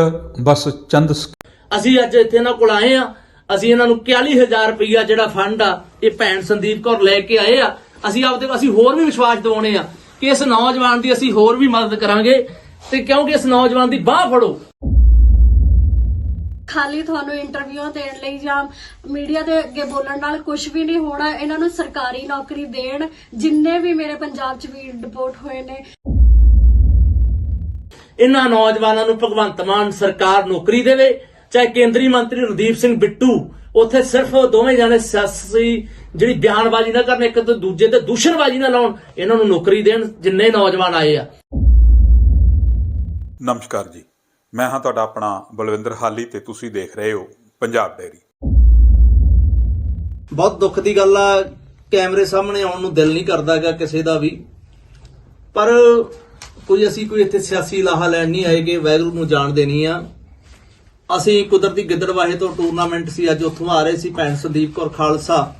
ਬਸ ਚੰਦ ਅਸੀਂ ਅੱਜ ਇੱਥੇ ਇਹਨਾਂ ਕੋਲ ਆਏ ਆ ਅਸੀਂ ਇਹਨਾਂ ਨੂੰ 41000 ਰੁਪਈਆ ਜਿਹੜਾ ਫੰਡ ਆ ਇਹ ਭੈਣ ਸੰਦੀਪ ਕੌਰ ਲੈ ਕੇ ਆਏ ਆ। ਅਸੀਂ ਆਪਦੇ ਅਸੀਂ ਹੋਰ ਵੀ ਵਿਸ਼ਵਾਸ ਦਿਵਾਉਣੇ ਆ ਕਿ ਇਸ ਨੌਜਵਾਨ ਦੀ ਅਸੀਂ ਹੋਰ ਵੀ ਮਦਦ ਕਰਾਂਗੇ ਤੇ ਕਿਉਂਕਿ ਇਸ ਨੌਜਵਾਨ ਦੀ ਬਾਹ ਫੜੋ। ਖਾਲੀ ਤੁਹਾਨੂੰ ਇੰਟਰਵਿਊ ਦੇਣ ਲਈ ਜਾਂ ਮੀਡੀਆ ਦੇ ਅੱਗੇ ਬੋਲਣ ਨਾਲ ਕੁਝ ਵੀ ਨਹੀਂ ਹੋਣਾ ਇਹਨਾਂ ਨੂੰ ਸਰਕਾਰੀ ਨੌਕਰੀ ਦੇਣ ਜਿੰਨੇ ਵੀ ਮੇਰੇ ਪੰਜਾਬ 'ਚ ਵੀ ਡਿਪੋਰਟ ਹੋਏ ਨੇ। ਇਹਨਾਂ ਨੌਜਵਾਨਾਂ ਨੂੰ ਭਗਵੰਤ ਮਾਨ ਸਰਕਾਰ ਨੌਕਰੀ ਦੇਵੇ ਚਾਹੇ ਕੇਂਦਰੀ ਮੰਤਰੀ ਰਣਦੀਪ ਸਿੰਘ ਬਿੱਟੂ ਉੱਥੇ ਸਿਰਫ ਦੋਵੇਂ ਜਾਣੇ ਸਿਆਸੀ ਜਿਹੜੀ ਬਿਆਨਬਾਜ਼ੀ ਨਾ ਕਰਨ ਇੱਕ ਤੇ ਦੂਜੇ ਤੇ ਦੂਸ਼ਣਬਾਜ਼ੀ ਨਾ ਲਾਉਣ ਇਹਨਾਂ ਨੂੰ ਨੌਕਰੀ ਦੇਣ ਜਿੰਨੇ ਨੌਜਵਾਨ ਆਏ ਆ। ਨਮਸਕਾਰ ਜੀ। ਮੈਂ ਹਾਂ ਤੁਹਾਡਾ ਆਪਣਾ ਬਲਵਿੰਦਰ ਹਾਲੀ ਤੇ ਤੁਸੀਂ ਦੇਖ ਰਹੇ ਹੋ ਪੰਜਾਬ ਡੈਰੀ ਬਹੁਤ ਦੁੱਖ ਦੀ ਗੱਲ ਆ ਕੈਮਰੇ ਸਾਹਮਣੇ ਆਉਣ ਨੂੰ ਦਿਲ ਨਹੀਂ ਕਰਦਾਗਾ ਕਿਸੇ ਦਾ ਵੀ। ਪਰ ਕੋਈ ਅਸੀਂ ਕੋਈ ਇੱਥੇ ਸਿਆਸੀ ਲਾਹਾ ਲੈਣ ਨਹੀਂ ਆਏ ਕਿ ਵੈਗਰੂ ਨੂੰ ਜਾਣ ਦੇਣੀ ਆ। ਅਸੀਂ ਕੁਦਰਤੀ ਗਿੱਦੜਵਾਹੇ ਤੋਂ ਟੂਰਨਾਮੈਂਟ ਸੀ, ਅੱਜ ਉੱਥੋਂ ਆ ਰਹੇ ਸੀ ਭੈਣ ਸੰਦੀਪ ਕੌਰ ਖਾਲਸਾ,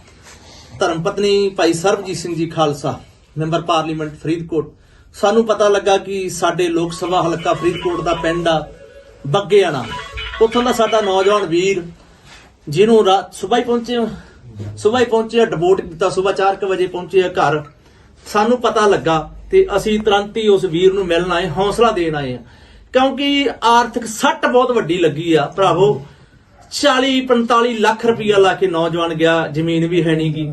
ਧਰਮ ਪਤਨੀ ਭਾਈ ਸਰਬਜੀਤ ਸਿੰਘ ਜੀ ਖਾਲਸਾ, ਮੈਂਬਰ ਪਾਰਲੀਮੈਂਟ ਫਰੀਦਕੋਟ। ਸਾਨੂੰ ਪਤਾ ਲੱਗਾ ਕਿ ਸਾਡੇ ਲੋਕ ਸਭਾ ਹਲਕਾ ਫਰੀਦਕੋਟ ਦਾ ਪਿੰਡ ਆ, ਬੱਗੇਆਣਾ। ਉੱਥੋਂ ਦਾ ਸਾਡਾ ਨੌਜਵਾਨ ਵੀਰ, ਜਿਹਨੂੰ ਰਾਤ ਸਵੇਰ ਹੀ ਪਹੁੰਚੇ ਸਵੇਰ ਹੀ ਪਹੁੰਚੇ ਡਿਪੋਰਟ ਕੀਤਾ, ਸਵੇਰ 4:00 ਵਜੇ ਪਹੁੰਚੇ ਆ ਘਰ। ਸਾਨੂੰ ਪਤਾ ਲੱਗਾ ਤੇ ਅਸੀਂ ਤੁਰੰਤ ਹੀ ਉਸ ਵੀਰ ਨੂੰ ਮਿਲਣ ਆਏ, ਹੌਸਲਾ ਦੇਣ ਆਏ ਆ ਕਿਉਂਕਿ ਆਰਥਿਕ ਸੱਟ ਬਹੁਤ ਵੱਡੀ ਲੱਗੀ ਆ, ਭਰਾਵੋ। 40 45 ਲੱਖ ਰੁਪਇਆ ਲਾ ਕੇ ਨੌਜਵਾਨ ਗਿਆ, ਜ਼ਮੀਨ ਵੀ ਹੈ ਨਹੀਂ ਗੀ।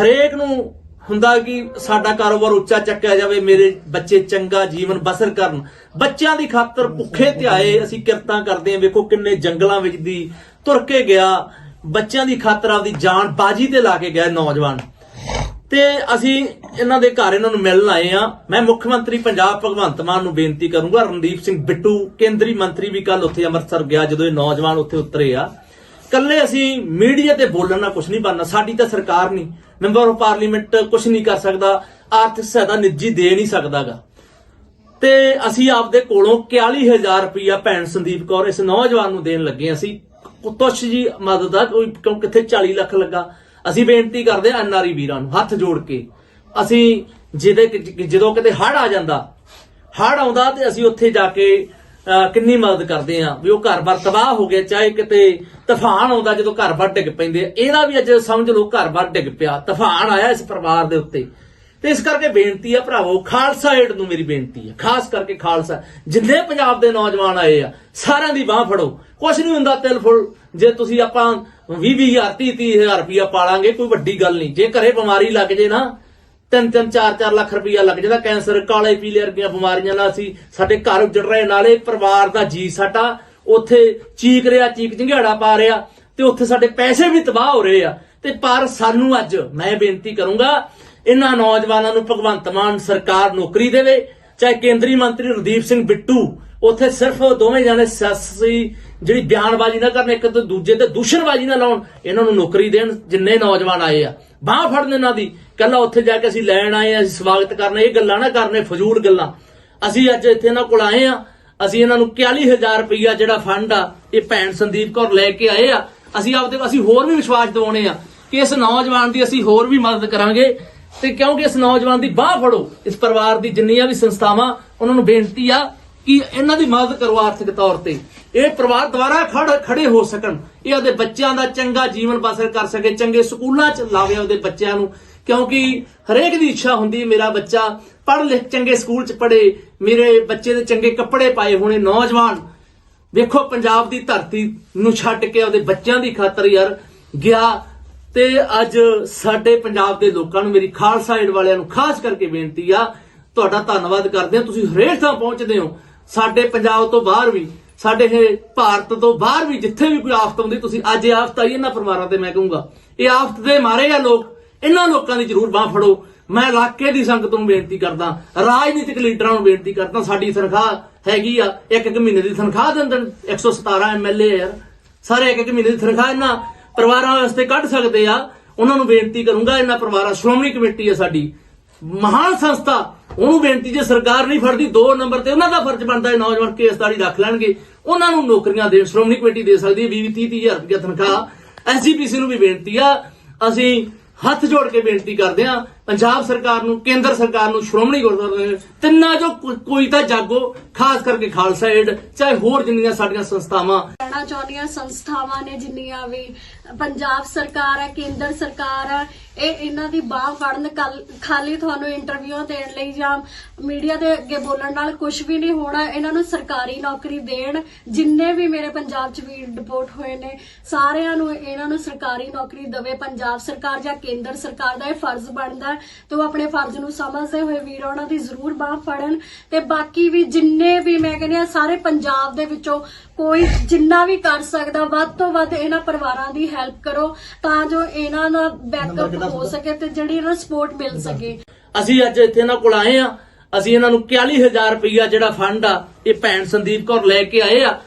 ਹਰੇਕ ਨੂੰ ਹੁੰਦਾ ਕਿ ਸਾਡਾ ਕਾਰੋਬਾਰ ਉੱਚਾ ਚੱਕਿਆ ਜਾਵੇ, ਮੇਰੇ ਬੱਚੇ ਚੰਗਾ ਜੀਵਨ ਬਸਰ ਕਰਨ। ਬੱਚਿਆਂ ਦੀ ਖਾਤਰ ਭੁੱਖੇ ਤੇ ਆਏ ਅਸੀਂ ਕਿਰਤਾਂ ਕਰਦੇ ਆਂ ਵੇਖੋ ਕਿੰਨੇ ਜੰਗਲਾਂ ਵਿੱਚ ਦੀ ਤੁਰ ਕੇ ਗਿਆ। ਬੱਚਿਆਂ ਦੀ ਖਾਤਰ ਆਪਦੀ ਜਾਨ ਬਾਜੀ ਤੇ ਲਾ ਕੇ ਗਿਆ ਨੌਜਵਾਨ। ਤੇ ਅਸੀਂ ਇਹਨਾਂ ਦੇ ਘਰ ਇਹਨਾਂ ਨੂੰ ਮਿਲਣ ਆਏ ਆ ਮੈਂ ਮੁੱਖ ਮੰਤਰੀ ਪੰਜਾਬ ਭਗਵੰਤ ਮਾਨ ਨੂੰ ਬੇਨਤੀ ਕਰੂੰਗਾ, ਰਣਦੀਪ ਸਿੰਘ ਬਿੱਟੂ, ਕੇਂਦਰੀ ਮੰਤਰੀ ਵੀ ਕੱਲ ਉੱਥੇ ਅੰਮ੍ਰਿਤਸਰ ਗਿਆ ਜਦੋਂ ਇਹ ਨੌਜਵਾਨ ਉੱਥੇ ਉਤਰੇ ਆ। ਕੱਲੇ ਅਸੀਂ ਮੀਡੀਆ ਤੇ ਬੋਲਣ ਨਾਲ ਕੁਝ ਨਹੀਂ ਬਣਨਾ, ਸਾਡੀ ਤਾਂ ਸਰਕਾਰ ਨਹੀਂ। ਮੈਂਬਰ ਆਫ ਪਾਰਲੀਮੈਂਟ ਕੁਝ ਨਹੀਂ ਕਰ ਸਕਦਾ, ਆਰਥਿਕ ਸਹਾਇਤਾ ਨਿੱਜੀ ਦੇ ਨਹੀਂ ਸਕਦਾਗਾ। ਤੇ ਅਸੀਂ ਆਪਦੇ ਕੋਲੋਂ 41000 ਰੁਪਇਆ ਭੈਣ ਸੰਦੀਪ ਕੌਰ ਇਸ ਨੌਜਵਾਨ ਨੂੰ ਦੇਣ ਲੱਗੇ ਅਸੀਂ ਤੁਸ਼ ਜੀ, ਮਦਦ ਆ, ਕੋਈ ਕਿਉਂ ਕਿੱਥੇ 40 ਲੱਖ ਲੱਗਾ? ਅਸੀਂ ਬੇਨਤੀ ਕਰਦੇ ਆ ਐਨਆਰਈ ਵੀਰਾਂ ਨੂੰ, ਹੱਥ ਜੋੜ ਕੇ। ਅਸੀਂ ਜਿਹਦੇ ਜਦੋਂ ਕਿਤੇ ਹੜ ਆ ਜਾਂਦਾ ਹੜ ਆਉਂਦਾ ਤੇ ਅਸੀਂ ਉੱਥੇ ਜਾ ਕੇ ਕਿੰਨੀ ਮਦਦ ਕਰਦੇ ਆ ਵੀ ਉਹ ਘਰ-ਬਾਰ ਤਬਾਹ ਹੋ ਗਿਆ, ਚਾਹੇ ਕਿਤੇ ਤੂਫਾਨ ਆਉਂਦਾ ਜਦੋਂ ਘਰ-ਬਾਰ ਡਿੱਗ ਪੈਂਦੇ ਆ। ਇਹਦਾ ਵੀ ਅੱਜ ਸਮਝ ਲਓ ਘਰ-ਬਾਰ ਡਿੱਗ ਪਿਆ, ਤੂਫਾਨ ਆਇਆ ਇਸ ਪਰਿਵਾਰ ਦੇ ਉੱਤੇ। ਤੇ ਇਸ ਕਰਕੇ ਬੇਨਤੀ ਆ ਭਰਾਵੋ, ਖਾਲਸਾ ਏਡ ਨੂੰ ਮੇਰੀ ਬੇਨਤੀ ਆ, ਖਾਸ ਕਰਕੇ ਖਾਲਸਾ। ਜਿੰਨੇ ਪੰਜਾਬ ਦੇ ਨੌਜਵਾਨ ਆਏ ਆ, ਸਾਰਿਆਂ ਦੀ ਬਾਹ ਫੜੋ। ਕੁਛ ਨਹੀਂ ਹੁੰਦਾ ਤਿਲ ਫੁੱਲ ਜੇ ਤੁਸੀਂ ਆਪਾਂ 20 20000 30 30000 ਰੁਪਇਆ ਪਾਲਾਂਗੇ, ਕੋਈ ਵੱਡੀ ਗੱਲ ਨਹੀਂ। ਜੇ ਘਰੇ ਬਿਮਾਰੀ ਲੱਗ ਜੇ ਨਾ ਤਿੰਨ ਤਿੰਨ ਚਾਰ ਚਾਰ ਲੱਖ ਰੁਪਇਆ ਲੱਗ ਜਾਂਦਾ ਕੈਂਸਰ, ਕਾਲੇ ਪੀਲੇ ਵਰਗੀਆਂ ਬਿਮਾਰੀਆਂ ਨਾਲ ਅਸੀਂ ਸਾਡੇ ਘਰ ਉੱਜੜ ਰਹੇ, ਨਾਲੇ ਪਰਿਵਾਰ ਦਾ ਜੀ ਸਾਡਾ ਉੱਥੇ ਚੀਕ ਰਿਹਾ, ਚੀਕ ਚਿੰਗਾੜਾ ਪਾ ਰਿਹਾ ਤੇ ਉੱਥੇ ਸਾਡੇ ਪੈਸੇ ਵੀ ਤਬਾਹ ਹੋ ਰਹੇ ਆ। ਤੇ ਪਰ ਸਾਨੂੰ ਅੱਜ ਮੈਂ ਬੇਨਤੀ ਕਰੂੰਗਾ, ਇਹਨਾਂ ਨੌਜਵਾਨਾਂ ਨੂੰ ਭਗਵੰਤ ਮਾਨ ਸਰਕਾਰ ਨੌਕਰੀ ਦੇਵੇ, ਚਾਹੇ ਕੇਂਦਰੀ ਮੰਤਰੀ ਰਣਦੀਪ ਸਿੰਘ ਬਿੱਟੂ ਉੱਥੇ ਸਿਰਫ ਦੋਵੇਂ ਜਾਣੇ ਸਿਆਸੀ ਜਿਹੜੀ ਬਿਆਨਬਾਜ਼ੀ ਨਾ ਕਰਨ, ਇੱਕ ਤੇ ਦੂਜੇ ਤੇ ਦੂਸ਼ਣਬਾਜ਼ੀ ਨਾ ਲਾਉਣ, ਇਹਨਾਂ ਨੂੰ ਨੌਕਰੀ ਦੇਣ, ਜਿੰਨੇ ਨੌਜਵਾਨ ਆਏ ਆ। ਬਾਹ ਫੜਨ ਇਹਨਾਂ ਦੀ। ਕੱਲਾ ਉੱਥੇ ਜਾ ਕੇ ਅਸੀਂ ਲੈਣ ਆਏ ਆ, ਅਸੀਂ ਸਵਾਗਤ ਕਰਨਾ ਇਹ ਗੱਲਾਂ ਨਾ ਕਰਨੇ, ਫਜ਼ੂਲ ਗੱਲਾਂ। ਅਸੀਂ ਅੱਜ ਇੱਥੇ ਇਹਨਾਂ ਕੋਲ ਆਏ ਆ। ਅਸੀਂ ਇਹਨਾਂ ਨੂੰ 41000 ਰੁਪਈਆ ਜਿਹੜਾ ਫੰਡ ਆ, ਇਹ ਭੈਣ ਸੰਦੀਪ ਕੌਰ ਲੈ ਕੇ ਆਏ ਆ। ਅਸੀਂ ਆਪਦੇ ਅਸੀਂ ਹੋਰ ਵੀ ਵਿਸ਼ਵਾਸ ਦਿਵਾਉਣੇ ਆ ਕਿ ਇਸ ਨੌਜਵਾਨ ਦੀ ਅਸੀਂ ਹੋਰ ਵੀ ਮਦਦ ਕਰਾਂਗੇ। ਤੇ ਕਿਉਂਕਿ ਇਸ ਨੌਜਵਾਨ ਦੀ ਬਾਹ ਫੜੋ। ਇਸ ਪਰਿਵਾਰ ਦੀ ਜਿੰਨੀਆਂ ਵੀ ਸੰਸਥਾਵਾਂ, ਉਹਨਾਂ ਨੂੰ ਬੇਨਤੀ ਆ ਕਿ ਇਹਨਾਂ ਦੀ ਮਦਦ ਕਰੋ ਆਰਥਿਕ ਤੌਰ ਤੇ। ਇਹ ਪਰਿਵਾਰ ਦੁਆਰਾ ਖੜ, ਖੜੇ ਹੋ ਸਕਣ। ਇਹ ਉਹਦੇ ਬੱਚਿਆਂ ਦਾ ਚੰਗਾ ਜੀਵਨ ਬਸਰ ਕਰ ਸਕੇ, ਚੰਗੇ ਸਕੂਲਾਂ 'ਚ ਲਾਵੇ ਉਹਦੇ ਬੱਚਿਆਂ ਨੂੰ। ਕਿਉਂਕਿ ਹਰੇਕ ਦੀ ਇੱਛਾ ਹੁੰਦੀ ਮੇਰਾ ਬੱਚਾ ਪੜ੍ਹ ਲਿਖ ਚੰਗੇ ਸਕੂਲ 'ਚ ਪੜ੍ਹੇ, ਮੇਰੇ ਬੱਚੇ ਦੇ ਚੰਗੇ ਕੱਪੜੇ ਪਾਏ ਹੋਣੇ, ਨੌਜਵਾਨ। ਵੇਖੋ ਪੰਜਾਬ ਦੀ ਧਰਤੀ ਨੂੰ ਛੱਡ ਕੇ ਉਹਦੇ ਬੱਚਿਆਂ ਦੀ ਖਾਤਰ ਯਾਰ ਗਿਆ ਤੇ ਅੱਜ ਸਾਡੇ ਪੰਜਾਬ ਦੇ ਲੋਕਾਂ ਨੂੰ, ਮੇਰੀ ਖਾਲਸਾ ਏਡ ਵਾਲਿਆਂ ਨੂੰ ਖਾਸ ਕਰਕੇ ਬੇਨਤੀ ਆ, ਤੁਹਾਡਾ ਧੰਨਵਾਦ ਕਰਦੇ ਹਾਂ। ਤੁਸੀਂ ਹਰੇਕ ਥਾਂ ਪਹੁੰਚਦੇ ਹੋ। ਸਾਡੇ ਪੰਜਾਬ ਤੋਂ ਬਾਹਰ ਵੀ, ਸਾਡੇ ਇਹ ਭਾਰਤ ਤੋਂ ਬਾਹਰ ਵੀ ਜਿੱਥੇ ਵੀ ਕੋਈ ਆਫਤ ਆਉਂਦੀ, ਤੁਸੀਂ ਅੱਜ ਇਹ ਆਫਤ ਆਈ, ਇਹਨਾਂ ਪਰਿਵਾਰਾਂ ਤੇ ਮੈਂ ਕਹੂੰਗਾ। ਇਹ ਆਫਤ ਦੇ ਮਾਰੇ ਆ ਲੋਕ, ਇਹਨਾਂ ਲੋਕਾਂ ਦੀ ਜ਼ਰੂਰ ਬਾਹ ਫੜੋ। ਮੈਂ ਇਲਾਕੇ ਦੀ ਸੰਗਤ ਨੂੰ ਬੇਨਤੀ ਕਰਦਾ, ਰਾਜਨੀਤਿਕ ਲੀਡਰਾਂ ਨੂੰ ਬੇਨਤੀ ਕਰਦਾ, ਸਾਡੀ ਤਨਖਾਹ ਹੈਗੀ ਆ, ਇੱਕ ਇੱਕ ਮਹੀਨੇ ਦੀ ਤਨਖਾਹ ਦਿੰਦੇ 117 ਐਮਐਲਏ ਯਾਰ। ਸਾਰੇ ਇੱਕ ਇੱਕ ਮਹੀਨੇ ਦੀ ਤਨਖਾਹ ਇਹਨਾਂ ਪਰਿਵਾਰਾਂ ਵਾਸਤੇ ਕੱਢ ਸਕਦੇ ਆ। ਉਹਨਾਂ ਨੂੰ ਬੇਨਤੀ ਕਰੂੰਗਾ, ਇਹਨਾਂ ਪਰਿਵਾਰਾਂ, ਸ਼੍ਰੋਮਣੀ ਕਮੇਟੀ ਹੈ ਸਾਡੀ। ਮਹਾਨ ਸੰਸਥਾ ਉਹਨੂੰ ਬੇਨਤੀ ਜੇ ਸਰਕਾਰ ਨਹੀਂ ਫੜਦੀ, ਦੋ ਨੰਬਰ ਤੇ ਉਹਨਾਂ ਦਾ ਫਰਜ਼ ਬਣਦਾ ਹੈ ਨੌਜਵਾਨ ਕੇਸਦਾਰੀ ਰੱਖ ਲੈਣਗੇ। ਉਹਨਾਂ ਨੂੰ ਨੌਕਰੀਆਂ ਦੇਣ, ਸ਼੍ਰੋਮਣੀ ਕਮੇਟੀ ਦੇ ਸਕਦੀ ਹੈ 20 30 ਹਜ਼ਾਰ ਰੁਪਏ ਤਨਖਾਹ। ਐਸਜੀਪੀਸੀ ਨੂੰ ਵੀ ਬੇਨਤੀ ਆ, ਅਸੀਂ ਹੱਥ ਜੋੜ ਕੇ ਬੇਨਤੀ ਕਰਦੇ ਆ ਪੰਜਾਬ ਸਰਕਾਰ ਨੂੰ, ਕੇਂਦਰ ਸਰਕਾਰ ਨੂੰ, ਸ਼੍ਰੋਮਣੀ ਗੁਰਦੁਆਰਾ ਤਿੰਨਾਂ ਜੋ ਕੋਈ ਤਾਂ ਜਾਗੋ, ਖਾਸ ਕਰਕੇ ਖਾਲਸਾ ਏਡ, ਚਾਹੇ ਹੋਰ ਜਿੰਨੀਆਂ ਸਾਡੀਆਂ ਸੰਸਥਾਵਾਂ। ਕਹਿਣਾ ਚਾਹੁੰਦੀਆਂ ਸੰਸਥਾਵਾਂ ਨੇ ਜਿੰਨੀਆਂ ਵੀ ਪੰਜਾਬ ਸਰਕਾਰ ਹੈ, ਕੇਂਦਰ ਸਰਕਾਰ ਹੈ, ਇਹ ਇਹਨਾਂ ਦੀ ਬਾਹ ਫੜਨ ਖਾਲੀ ਤੁਹਾਨੂੰ ਇੰਟਰਵਿਊ ਦੇਣ ਲਈ ਜਾਂ ਮੀਡੀਆ ਦੇ ਅੱਗੇ ਬੋਲਣ ਨਾਲ ਕੁਝ ਵੀ ਨਹੀਂ ਹੋਣਾ, ਇਹਨਾਂ ਨੂੰ ਸਰਕਾਰੀ ਨੌਕਰੀ ਦੇਣ, ਜਿੰਨੇ ਵੀ ਮੇਰੇ ਪੰਜਾਬ 'ਚ ਵੀ ਡਿਪੋਰਟ ਹੋਏ ਨੇ, ਸਾਰਿਆਂ ਨੂੰ ਇਹਨਾਂ ਨੂੰ ਸਰਕਾਰੀ ਨੌਕਰੀ ਦੇਵੇ, ਪੰਜਾਬ ਸਰਕਾਰ ਜਾਂ ਕੇਂਦਰ ਸਰਕਾਰ ਦਾ ਇਹ ਫਰਜ਼ ਬਣਦਾ ਤੇ ਉਹ ਆਪਣੇ ਫਰਜ਼ ਨੂੰ ਸਮਝਦੇ ਹੋਏ ਵੀਰ ਉਹਨਾਂ ਦੀ ਜ਼ਰੂਰ ਬਾਹ ਫੜਨ। ਤੇ ਬਾਕੀ ਵੀ ਜਿੰਨੇ ਵੀ ਮੈਂ ਕਹਿੰਦੀ ਆ ਸਾਰੇ ਪੰਜਾਬ ਦੇ ਵਿੱਚੋਂ ਕੋਈ ਜਿੰਨਾ ਵੀ ਕਰ ਸਕਦਾ ਵੱਧ ਤੋਂ ਵੱਧ ਇਹਨਾਂ ਪਰਿਵਾਰਾਂ ਦੀ ਹੈਲਪ ਕਰੋ ਤਾਂ ਜੋ ਇਹਨਾਂ ਦਾ ਬੈਕਅਪ ਹੋ ਸਕੇ ਤੇ ਜਿਹੜੀ ਇਹਨਾਂ ਨੂੰ ਸਪੋਰਟ ਮਿਲ ਸਕੇ। ਅਸੀਂ ਅੱਜ ਇੱਥੇ ਇਹਨਾਂ ਕੋਲ ਆਏ ਆ ਅਸੀਂ ਇਹਨਾਂ ਨੂੰ 41000 ਰੁਪਈਆ ਜਿਹੜਾ ਫੰਡ ਆ ਇਹ ਭੈਣ ਸੰਦੀਪ ਕੌਰ ਲੈ ਕੇ ਆਏ ਆ।